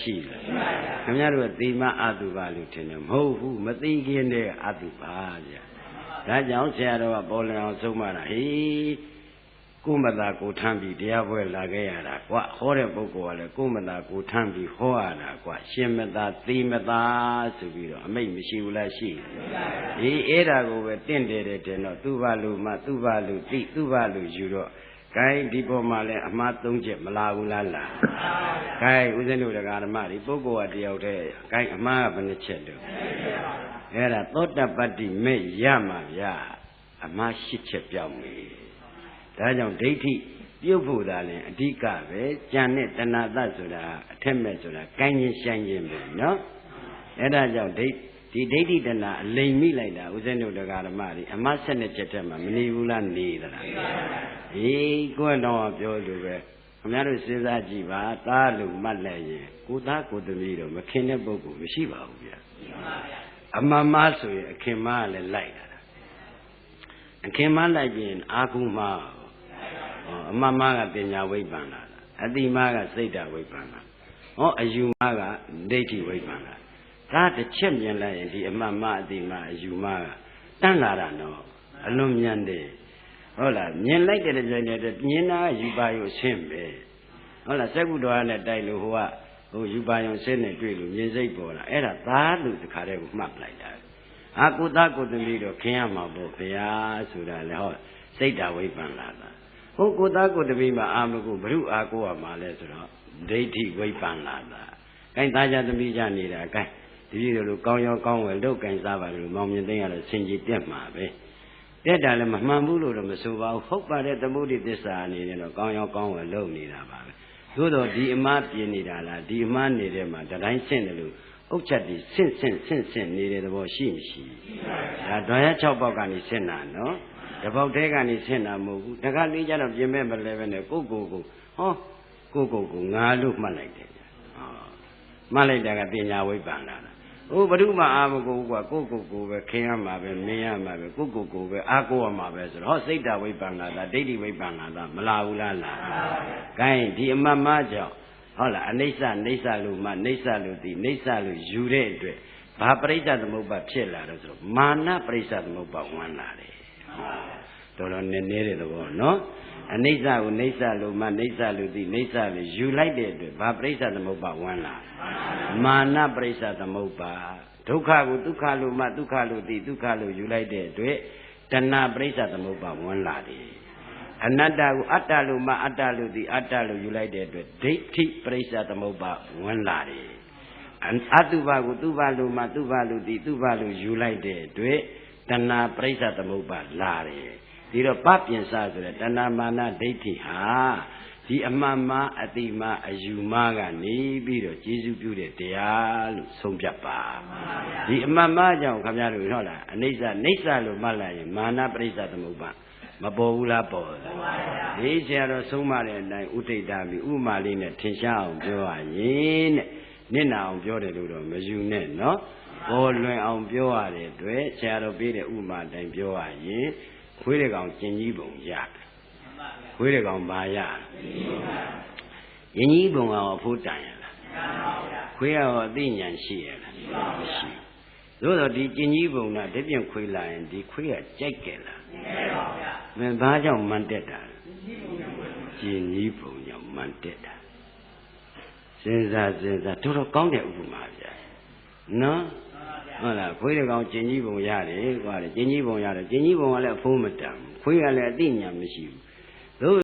ရှိလားခင်ဗျားတို့ကသေမအတုပါလို့ထင်တယ်မဟုတ်ဘူးမသိခင်တည်းကအတုပါဗျာဒါကြောင့်ဆရာတော်ကပေါ်လင်အောင်ဆုံးမတာဟေးကိုမသာကိုထမ်းပြီးတရားပွဲလာခဲ့ရတာကွာဟောတဲ့ပုဂ္ဂိုလ်ကလည်းကိုမသာကိုထမ်းပြီးဟောရတာကွာရှင်မသာသေမသာဆိုပြီးတော့အမိတ်မရှိဘူးလားရှိဟေးအဲ့ဒါကိုပဲတင့်တယ်တယ်တင်တော့သူ့ဘာလူမှသူ့ဘာလူတိသူ့ဘာလူယူတော့ ဂိုင်းဒီပေါ်မှာလဲအမှား၃ချက်မလာဘူးလားလားဂိုင်းဦးဇင်းတို့တရားဓမ္မဒီပုဂ္ဂိုလ်ကတယောက်တည်းဂိုင်းအမှားကဘယ်နှချက်တော့အဲ့ဒါသောတပတ္တိမဲ့ရမှာဗျာအမှား၈ချက်ပြောင်းပြီဒါကြောင့်ဒိဋ္ဌိပြုတ်ဖို့သာလဲအဓိကပဲကြံတဲ့တဏှာသဆိုတာအထက်မဲ့ဆိုတာကိုင်းချင်းဆိုင်ချင်းပဲနော်အဲ့ဒါကြောင့်ဒိဋ္ဌ ဒီဒိဋ္ဌိတဏအလိမ်မိလိုက်တာဦးဇင်းတို့တရားဓမ္မတွေအမတ်ဆက်နှစ်ချက်တည်းမှာမနေဘူးလားနေသလားအေးကိုယ်တော့ပြောလို့ပဲခင်ဗျားတို့စဉ်းစားကြည့်ပါသားလို့မှတ်လိုက်ရင်ကိုသားကိုသမီးတော့မခင်တဲ့ပုဂ္ဂိုလ်မရှိပါဘူးဗျာအမှန်မှဆိုရင်အခင်မကလည်းလိုက်တာအခင်မလိုက်ပြင်အာကုမအမှန်မှကပညာဝိပ္ပန္နာအတိမကစိတ်တဝိပ္ပန္နာဟောအယူမကဒိဋ္ဌိဝိပ္ပန္နာ ဒါတစ်ချက်မြင်လိုက်ရင်ဒီအမှန်မှအတိမအယူမကတန်းလာတာတော့အလွန်မြန်တယ်ဟုတ်လားမြင်လိုက်တဲ့ကြိုင်နဲ့မြင်တာယူပါရုံဆင်းပဲဟုတ်လားစက္ကုတော်နဲ့တိုက်လို့ဟိုကဟိုယူပါရုံဆင်းနဲ့တွေ့လို့မြင်စိတ်ပေါ်လာအဲ့ဒါသားလို့တခါတည်းကိုမှတ်လိုက်တာအာကုသကုသမီးတော့ခင်ရမှာပေါ့ဘုရားဆိုတာလေဟောစိတ်ဓာဝိပ္ပန္လာတာဟုတ်ကုသကုသမီးမှာအာမကုဘ ᱹ အာကိုရမှာလဲဆိုတော့ဒိဋ္ဌိဝိပ္ပန္လာတာအဲသားကြသမီးကြနေတာအဲ တပည့်တို့လိုကောင်းရောကောင်းဝယ်လုတ်ကင်စားပါလို့မောင်မြင်သိရတော့ဆင်ကြီးတက်မှာပဲတက်တာလည်းမမှန်ဘူးလို့တော့မဆိုပါဘူးဟုတ်ပါတယ်သမုဒိသစ္စာအနေနဲ့တော့ကောင်းရောကောင်းဝယ်လုတ်နေတာပါပဲသို့တော့ဒီအမားပြင်းနေတာလားဒီအမားနေတဲ့မှာတတိုင်းဆင့်တယ်လို့အုတ်ချက်ဒီဆင့်ဆင့်ဆင့်ဆင့်နေတဲ့သဘောရှိမရှိဒါဒွန်ရ6ပေါက်ကနေဆင့်တာနော်တပေါက်တဲကနေဆင့်တာမဟုတ်ဘူးတခါလေးကျတော့ပြင်မဲ့မလဲပဲနဲ့ကိုကိုကိုဟောကိုကိုကိုငါလို့မှတ်လိုက်တယ်ဟောမှတ်လိုက်တာကပညာဝိပ္ပန္နာလား ဟိုဘ ᱹ မှအာမကိုကွာကိုကိုကိုပဲခင်ရမှာပဲမင်းရမှာပဲကိုကိုကိုပဲအာကိုရမှာပဲဆိုတော့ဟောစိတ်တဝိပ္ပန္နာတာဒိဋ္ဌိဝိပ္ပန္နာတာမလာဘူးလားလား။ gain ဒီအမတ်မကြောင့်ဟုတ်လားအနိစ္စနိစ္စလို့မှနိစ္စလို့ဒီနိစ္စလို့ယူတဲ့အတွက်ဘာပရိစ္ဆသမုပ္ပါဖြစ်လာတော့ဆိုတော့မာနပရိစ္ဆသမုပ္ပါဝင်လာတယ်။ တော်တော်နည်းနည်းတဲ့သဘောနော်။အနိစ္စကိုနိစ္စလို့မှနိစ္စလို့ဒီနိစ္စလို့ယူလိုက်တဲ့အတွက်ဘာပရိစ္ဆသမုပ္ပါဝင်လာမာနပရိစ္ဆသမုပ္ပါဒုက္ခကိုဒုက္ခလို့မှဒုက္ခလို့ဒီဒုက္ခလို့ယူလိုက်တဲ့အတွက်တဏှပရိစ္ဆသမုပ္ပါဝင်လာတယ်အနတ္တကိုအတ္တလို့မှအတ္တလို့ဒီအတ္တလို့ယူလိုက်တဲ့အတွက်ဒိဋ္ဌိပရိစ္ဆသမုပ္ပါဝင်လာတယ်အတုပကိုသူပလို့မှသူပလို့ဒီသူပလို့ယူလိုက်တဲ့အတွက်တဏှပရိစ္ဆသမုပ္ပါလာတယ် ဒီတော့ပပြင်စဆိုတဲ့တဏမာနဒိဋ္ဌိဟာဒီအမှန်မှအတိမှအယူမှကနေပြီးတော့ကျေစုပြုတဲ့တရားလို့ဆုံးဖြတ်ပါဒီအမှန်မှကြောင့်ခင်ဗျားတို့ဟုတ်လားအနိစ္စနိစ္စလို့မှတ်လိုက်ရင်မာနပရိစ္ဆသမုပ္ပါမပေါ်ဘူးလားပေါ်လားဒီဆရာတော်ဆုံးမတဲ့အတိုင်းဥဒိဋ္ဌပြီးဥမာလေးနဲ့ထင်ရှားအောင်ပြောရရင်တဲ့နင့်နာအောင်ပြောတယ်လို့တော့မယူနဲ့နော်ပေါ်လွင်အောင်ပြောရတဲ့အတွက်ဆရာတော်ပေးတဲ့ဥမာတိုင်းပြောရရင် ခွေးတဲ့ကောင်ကျင်ကြီးပုံရတယ်ခွေးတဲ့ကောင်ဘာရကျင်ကြီးပုံကောင်အဖိုးတန်ရလားခွေးရောအသိဉာဏ်ရှိရလားမရှိသို့တော့ဒီကျင်ကြီးပုံကတပြင်းခွေးလာရင်ဒီခွေးကကြိုက်ကြလားမင်းဘာကြောင့်မန်တက်တာကျင်ကြီးပုံကြောင့်မန်တက်တာစဉ်းစားစဉ်းစားတော်တော်ကောင်းတဲ့ဥပမာဗျာနော် ဟုတ်လားခွေးတကောင်ကျင်ကြီးပုံရတယ်ကွာကျင်ကြီးပုံရတယ်ကျင်ကြီးပုံကလည်းအဖိုးမတန်ခွေးကလည်းအသိဉာဏ်မရှိဘူး